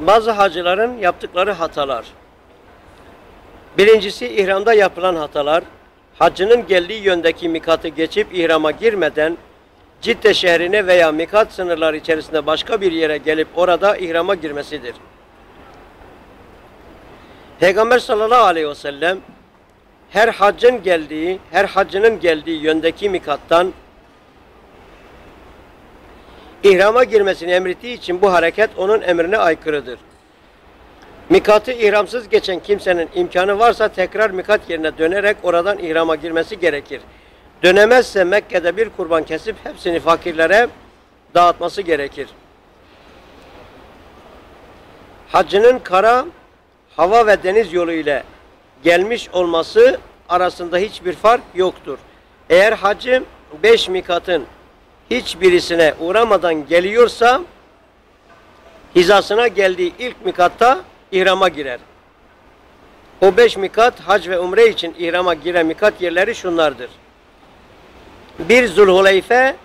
Bazı hacıların yaptıkları hatalar. Birincisi ihramda yapılan hatalar. Hacının geldiği yöndeki mikatı geçip ihrama girmeden Cidde şehrine veya mikat sınırları içerisinde başka bir yere gelip orada ihrama girmesidir. Peygamber sallallahu aleyhi ve sellem her haccın geldiği, her haccının geldiği yöndeki mikattan ihrama girmesini emrettiği için bu hareket onun emrine aykırıdır. Mikatı ihramsız geçen kimsenin imkanı varsa tekrar mikat yerine dönerek oradan ihrama girmesi gerekir. Dönemezse Mekke'de bir kurban kesip hepsini fakirlere dağıtması gerekir. Haccının kara, hava ve deniz yolu ile gelmiş olması arasında hiçbir fark yoktur. Eğer hacı beş mikatın hiçbirisine uğramadan geliyorsa hizasına geldiği ilk mikatta ihrama girer. O beş mikat hac ve umre için ihrama giren mikat yerleri şunlardır. Bir Zulhuleyfe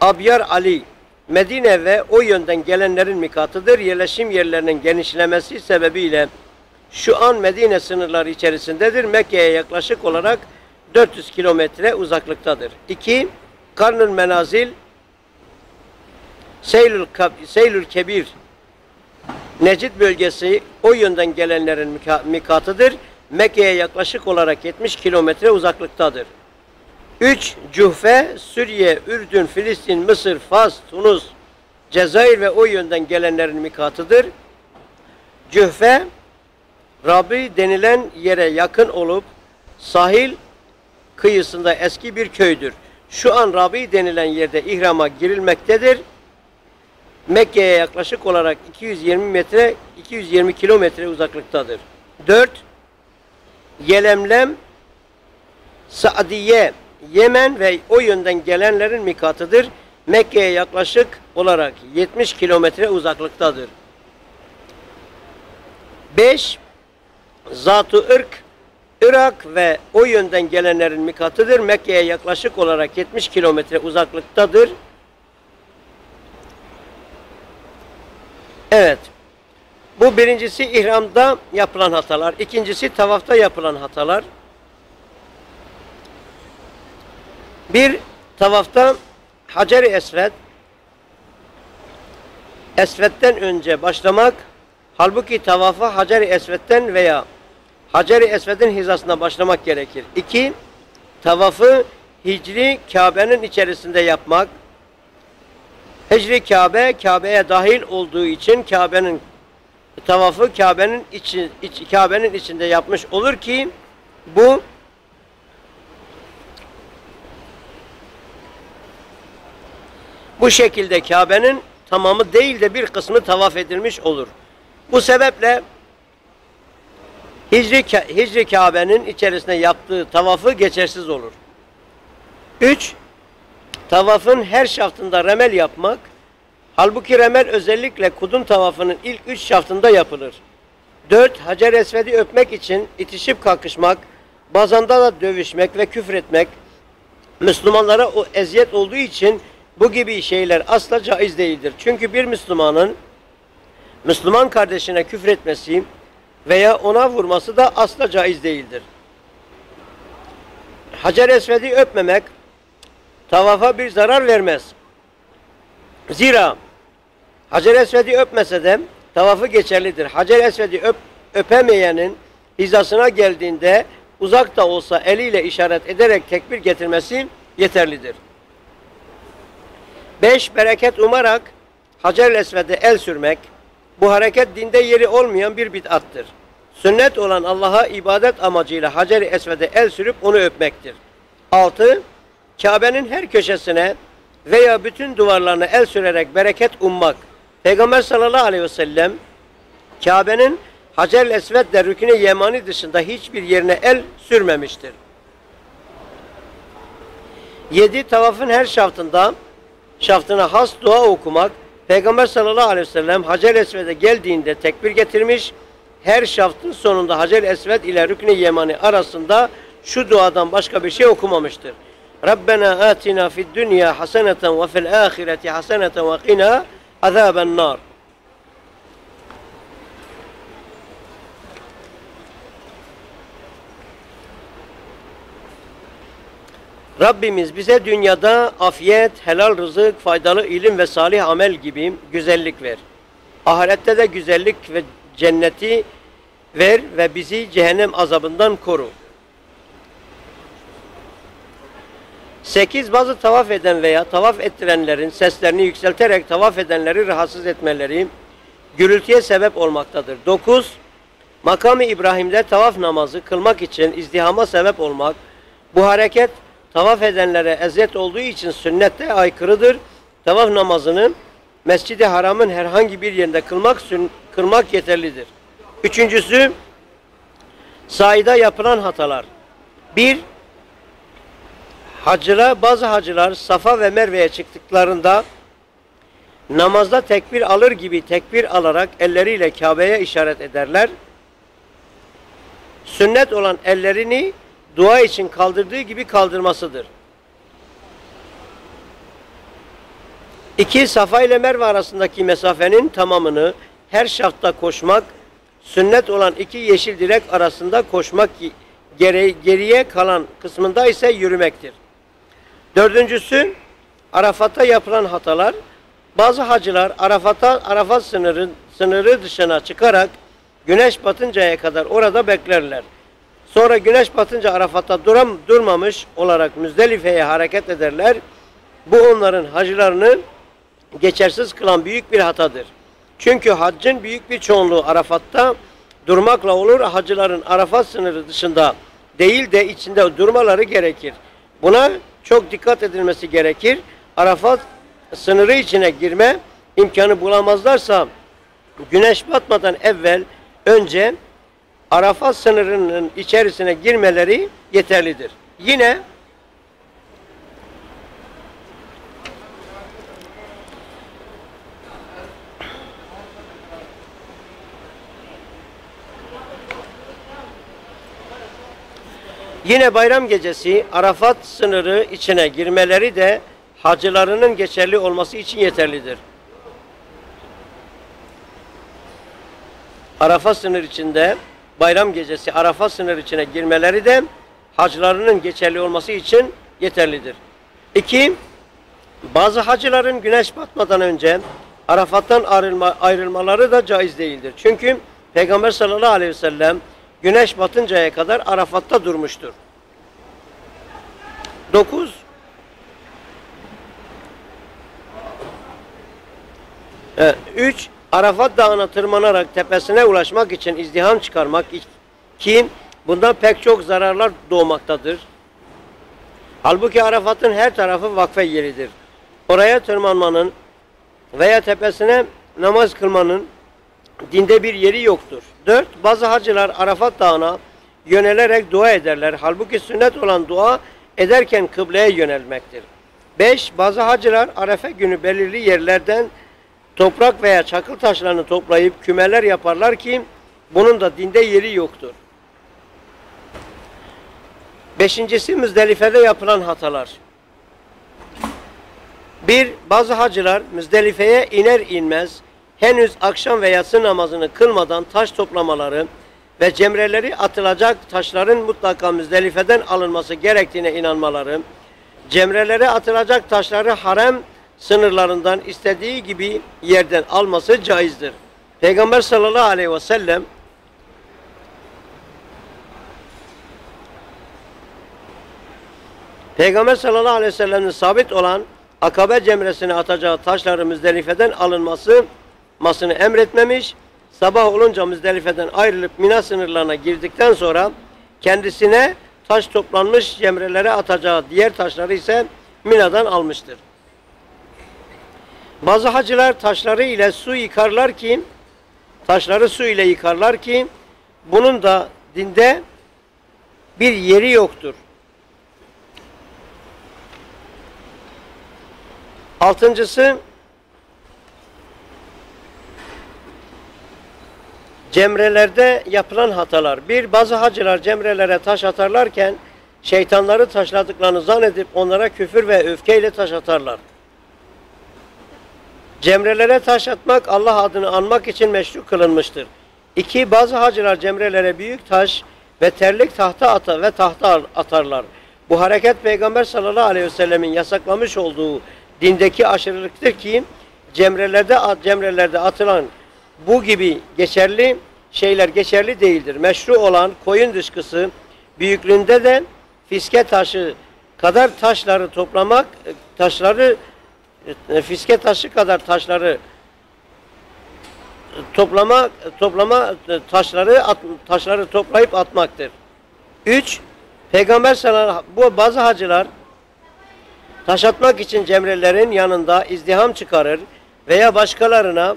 Abyar Ali Medine ve o yönden gelenlerin mikatıdır. Yerleşim yerlerinin genişlemesi sebebiyle şu an Medine sınırları içerisindedir. Mekke'ye yaklaşık olarak 400 kilometre uzaklıktadır. 2. Karnül Menazil Seylül, Seylül Kebir Necid bölgesi o yönden gelenlerin mikatıdır. Mekke'ye yaklaşık olarak 70 kilometre uzaklıktadır. 3. Cuhfe, Suriye, Ürdün, Filistin, Mısır, Fas, Tunus, Cezayir ve o yönden gelenlerin mikatıdır. Cühfe, Rabi denilen yere yakın olup sahil kıyısında eski bir köydür. Şu an Rabi denilen yerde ihrama girilmektedir. Mekke'ye yaklaşık olarak 220 metre 220 kilometre uzaklıktadır. 4. Yelemlem Saadiye Yemen ve o yönden gelenlerin mikatıdır. Mekke'ye yaklaşık olarak 70 kilometre uzaklıktadır. 5. Zat-ı Irk Irak ve o yönden gelenlerin mikatıdır. Mekke'ye yaklaşık olarak 70 kilometre uzaklıktadır. Evet. Bu birincisi ihramda yapılan hatalar. İkincisi tavafta yapılan hatalar. Bir tavafta Hacer-i Esved Esved'den önce başlamak halbuki tavafa Hacer-i Esved'den veya Hacer-i Esved'in hizasına başlamak gerekir. İki, tavafı Hicri Kabe'nin içerisinde yapmak. Hicri Kabe, Kabe'ye dahil olduğu için Kabe'nin tavafı Kabe'nin içi, iç, Kabe'nin içinde yapmış olur ki bu Bu şekilde Kabe'nin tamamı değil de bir kısmı tavaf edilmiş olur. Bu sebeple Hicri, Hicri Kabe'nin içerisinde yaptığı tavafı geçersiz olur. Üç, tavafın her şaftında remel yapmak, halbuki remel özellikle kudum tavafının ilk üç şaftında yapılır. Dört, Hacer Esved'i öpmek için itişip kalkışmak, bazanda da dövüşmek ve küfretmek, Müslümanlara o eziyet olduğu için bu gibi şeyler asla caiz değildir. Çünkü bir Müslümanın Müslüman kardeşine küfretmesi veya ona vurması da asla caiz değildir. Hacer Esved'i öpmemek tavafa bir zarar vermez. Zira Hacer Esved'i öpmese de tavafı geçerlidir. Hacer Esved'i öp, öpemeyenin hizasına geldiğinde uzak da olsa eliyle işaret ederek tekbir getirmesi yeterlidir. Beş, bereket umarak Hacer-i Esved'e el sürmek, bu hareket dinde yeri olmayan bir bid'attır. Sünnet olan Allah'a ibadet amacıyla Hacer-i Esved'e el sürüp onu öpmektir. Altı, Kabe'nin her köşesine veya bütün duvarlarına el sürerek bereket ummak. Peygamber sallallahu aleyhi ve sellem Kabe'nin Hacer-i Esved'le rüküne yemani dışında hiçbir yerine el sürmemiştir. Yedi, tavafın her şaftında şaftına has dua okumak, Peygamber sallallahu aleyhi ve sellem Hacer Esved'e geldiğinde tekbir getirmiş, her şaftın sonunda Hacer Esved ile Rükn-i Yemani arasında şu duadan başka bir şey okumamıştır. Rabbena atina fid dünya haseneten ve fil ahireti haseneten ve qina azaben nar. Rabbimiz bize dünyada afiyet, helal rızık, faydalı ilim ve salih amel gibi güzellik ver. Ahirette de güzellik ve cenneti ver ve bizi cehennem azabından koru. 8. Bazı tavaf eden veya tavaf ettirenlerin seslerini yükselterek tavaf edenleri rahatsız etmeleri gürültüye sebep olmaktadır. 9. Makamı İbrahim'de tavaf namazı kılmak için izdihama sebep olmak, bu hareket tavaf edenlere eziyet olduğu için sünnette aykırıdır. Tavaf namazını Mescid-i Haram'ın herhangi bir yerinde kılmak, kılmak yeterlidir. Üçüncüsü, sayıda yapılan hatalar. Bir, hacılar, bazı hacılar Safa ve Merve'ye çıktıklarında namazda tekbir alır gibi tekbir alarak elleriyle Kabe'ye işaret ederler. Sünnet olan ellerini dua için kaldırdığı gibi kaldırmasıdır. İki, Safa ile Merve arasındaki mesafenin tamamını her şafta koşmak, sünnet olan iki yeşil direk arasında koşmak geri, geriye kalan kısmında ise yürümektir. Dördüncüsü, Arafat'ta yapılan hatalar, bazı hacılar Arafat'a Arafat sınırı, sınırı dışına çıkarak güneş batıncaya kadar orada beklerler. Sonra güneş batınca Arafat'ta duram, durmamış olarak Müzdelife'ye hareket ederler. Bu onların hacılarını geçersiz kılan büyük bir hatadır. Çünkü haccın büyük bir çoğunluğu Arafat'ta durmakla olur. Hacıların Arafat sınırı dışında değil de içinde durmaları gerekir. Buna çok dikkat edilmesi gerekir. Arafat sınırı içine girme imkanı bulamazlarsa güneş batmadan evvel önce Arafat sınırının içerisine girmeleri yeterlidir. Yine Yine bayram gecesi Arafat sınırı içine girmeleri de hacılarının geçerli olması için yeterlidir. Arafat sınır içinde bayram gecesi Arafat sınır içine girmeleri de hacılarının geçerli olması için yeterlidir. İki, bazı hacıların güneş batmadan önce Arafat'tan ayrılma, ayrılmaları da caiz değildir. Çünkü Peygamber sallallahu aleyhi ve sellem güneş batıncaya kadar Arafat'ta durmuştur. 9 3 Arafat Dağı'na tırmanarak tepesine ulaşmak için izdiham çıkarmak ki bundan pek çok zararlar doğmaktadır. Halbuki Arafat'ın her tarafı vakfe yeridir. Oraya tırmanmanın veya tepesine namaz kılmanın dinde bir yeri yoktur. 4. Bazı hacılar Arafat Dağı'na yönelerek dua ederler. Halbuki sünnet olan dua ederken kıbleye yönelmektir. 5. Bazı hacılar Arefe günü belirli yerlerden toprak veya çakıl taşlarını toplayıp kümeler yaparlar ki bunun da dinde yeri yoktur. Beşincisi Müzdelife'de yapılan hatalar. Bir, bazı hacılar Müzdelife'ye iner inmez henüz akşam ve yatsı namazını kılmadan taş toplamaları ve cemreleri atılacak taşların mutlaka Müzdelife'den alınması gerektiğine inanmaları, cemrelere atılacak taşları harem sınırlarından istediği gibi yerden alması caizdir. Peygamber sallallahu aleyhi ve sellem Peygamber sallallahu aleyhi ve sellem'in sabit olan akabe cemresine atacağı taşları Müzdelife'den alınması masını emretmemiş. Sabah olunca Müzdelife'den ayrılıp Mina sınırlarına girdikten sonra kendisine taş toplanmış cemrelere atacağı diğer taşları ise Mina'dan almıştır. Bazı hacılar taşları ile su yıkarlar ki taşları su ile yıkarlar ki bunun da dinde bir yeri yoktur. Altıncısı Cemrelerde yapılan hatalar. Bir, bazı hacılar cemrelere taş atarlarken şeytanları taşladıklarını zannedip onlara küfür ve öfkeyle taş atarlar. Cemrelere taş atmak Allah adını anmak için meşru kılınmıştır. İki, bazı hacılar cemrelere büyük taş ve terlik tahta atar ve tahta atarlar. Bu hareket Peygamber sallallahu aleyhi ve sellemin yasaklamış olduğu dindeki aşırılıktır ki cemrelerde cemrelerde atılan bu gibi geçerli şeyler geçerli değildir. Meşru olan koyun dışkısı büyüklüğünde de fiske taşı kadar taşları toplamak taşları e, fiske taşı kadar taşları toplama toplama taşları at, taşları toplayıp atmaktır. 3. Peygamber sallallahu bu bazı hacılar taş atmak için cemrelerin yanında izdiham çıkarır veya başkalarına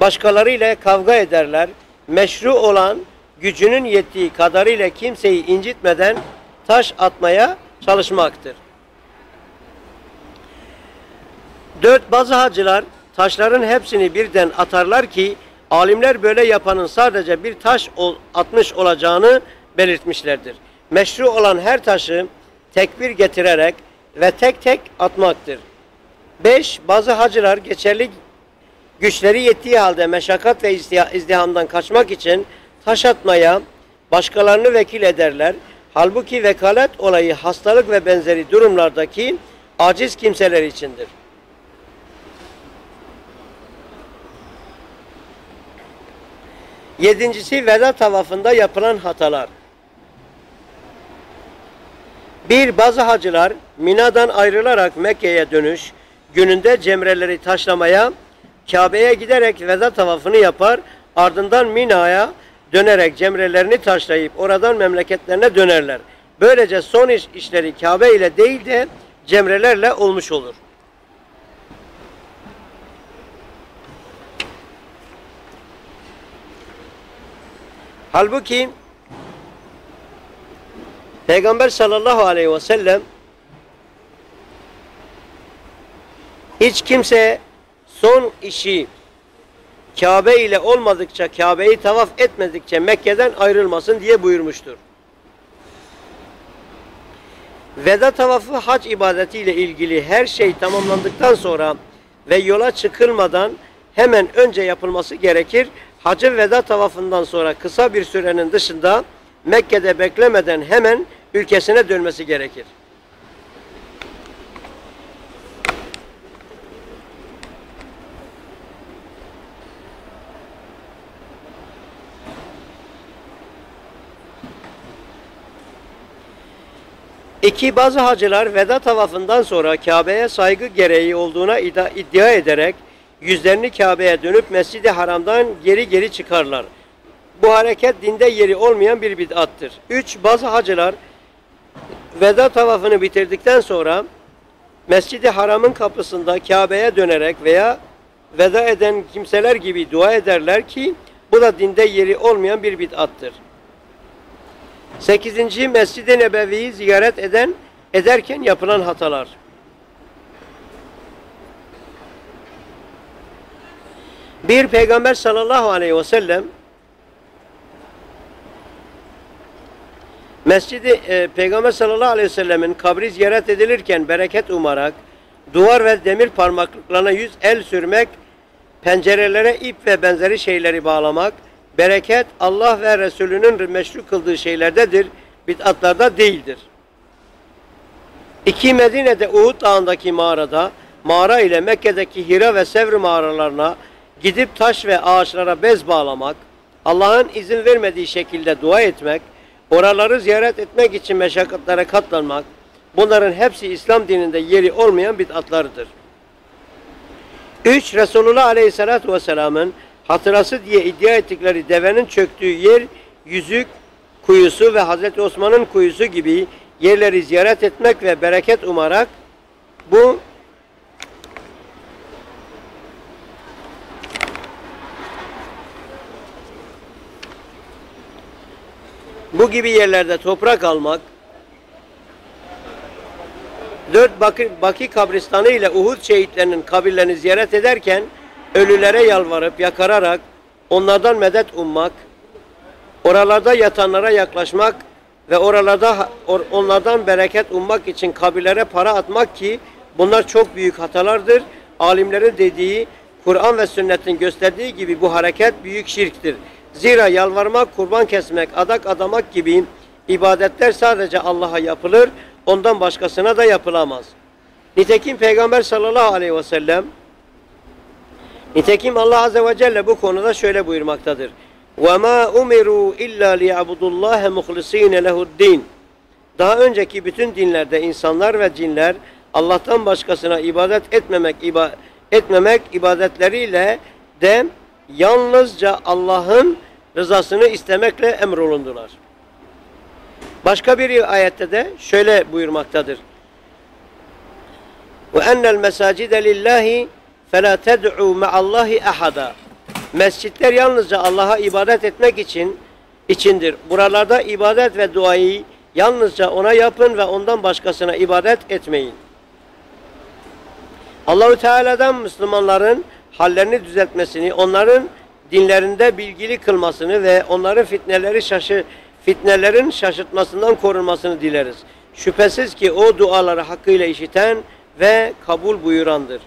başkalarıyla kavga ederler. Meşru olan gücünün yettiği kadarıyla kimseyi incitmeden taş atmaya çalışmaktır. Dört bazı hacılar taşların hepsini birden atarlar ki alimler böyle yapanın sadece bir taş atmış olacağını belirtmişlerdir. Meşru olan her taşı tekbir getirerek ve tek tek atmaktır. 5. Bazı hacılar geçerli güçleri yettiği halde meşakkat ve izdihamdan kaçmak için taş atmaya başkalarını vekil ederler. Halbuki vekalet olayı hastalık ve benzeri durumlardaki aciz kimseler içindir. Yedincisi veda tavafında yapılan hatalar. Bir bazı hacılar Mina'dan ayrılarak Mekke'ye dönüş gününde cemreleri taşlamaya Kabe'ye giderek veda tavafını yapar ardından Mina'ya dönerek cemrelerini taşlayıp oradan memleketlerine dönerler. Böylece son iş, işleri Kabe ile değil de cemrelerle olmuş olur. Halbuki Peygamber sallallahu aleyhi ve sellem hiç kimse son işi Kabe ile olmadıkça, Kabe'yi tavaf etmedikçe Mekke'den ayrılmasın diye buyurmuştur. Veda tavafı hac ibadetiyle ilgili her şey tamamlandıktan sonra ve yola çıkılmadan hemen önce yapılması gerekir. Hacı veda tavafından sonra kısa bir sürenin dışında Mekke'de beklemeden hemen ülkesine dönmesi gerekir. İki bazı hacılar veda tavafından sonra Kabe'ye saygı gereği olduğuna iddia ederek yüzlerini Kabe'ye dönüp Mescid-i Haram'dan geri geri çıkarlar. Bu hareket dinde yeri olmayan bir bid'attır. Üç, bazı hacılar veda tavafını bitirdikten sonra Mescid-i Haram'ın kapısında Kabe'ye dönerek veya veda eden kimseler gibi dua ederler ki bu da dinde yeri olmayan bir bid'attır. Sekizinci Mescid-i Nebevi'yi ziyaret eden ederken yapılan hatalar. Bir peygamber sallallahu aleyhi ve sellem Mescidi e, Peygamber sallallahu aleyhi ve sellemin kabri ziyaret edilirken bereket umarak duvar ve demir parmaklıklarına yüz el sürmek, pencerelere ip ve benzeri şeyleri bağlamak, bereket Allah ve Resulünün meşru kıldığı şeylerdedir, bid'atlarda değildir. İki Medine'de Uhud dağındaki mağarada, mağara ile Mekke'deki Hira ve Sevr mağaralarına gidip taş ve ağaçlara bez bağlamak, Allah'ın izin vermediği şekilde dua etmek, oraları ziyaret etmek için meşakkatlere katlanmak, bunların hepsi İslam dininde yeri olmayan bid'atlardır. 3. Resulullah Aleyhisselatü Vesselam'ın hatırası diye iddia ettikleri devenin çöktüğü yer, yüzük kuyusu ve Hazreti Osman'ın kuyusu gibi yerleri ziyaret etmek ve bereket umarak bu bu gibi yerlerde toprak almak, dört Baki, Baki kabristanı ile Uhud şehitlerinin kabirlerini ziyaret ederken ölülere yalvarıp yakararak onlardan medet ummak, oralarda yatanlara yaklaşmak ve oralarda onlardan bereket ummak için kabirlere para atmak ki bunlar çok büyük hatalardır. Alimlerin dediği Kur'an ve sünnetin gösterdiği gibi bu hareket büyük şirktir. Zira yalvarmak, kurban kesmek, adak adamak gibi ibadetler sadece Allah'a yapılır, ondan başkasına da yapılamaz. Nitekim Peygamber sallallahu aleyhi ve sellem Nitekim Allah azze ve celle bu konuda şöyle buyurmaktadır. وَمَا اُمِرُوا اِلَّا لِيَعْبُدُوا اللّٰهَ مُخْلِص۪ينَ لَهُ الدِّينَ Daha önceki bütün dinlerde insanlar ve cinler Allah'tan başkasına ibadet etmemek, iba, etmemek ibadetleriyle de yalnızca Allah'ın rızasını istemekle emrolundular. Başka bir ayette de şöyle buyurmaktadır. Ve ennel mesacide lillahi fela ted'u ma'allahi ahada. Mescitler yalnızca Allah'a ibadet etmek için içindir. Buralarda ibadet ve duayı yalnızca ona yapın ve ondan başkasına ibadet etmeyin. Allahü Teala'dan Müslümanların hallerini düzeltmesini, onların dinlerinde bilgili kılmasını ve onların fitneleri şaşı fitnelerin şaşırtmasından korunmasını dileriz. Şüphesiz ki o duaları hakkıyla işiten ve kabul buyurandır.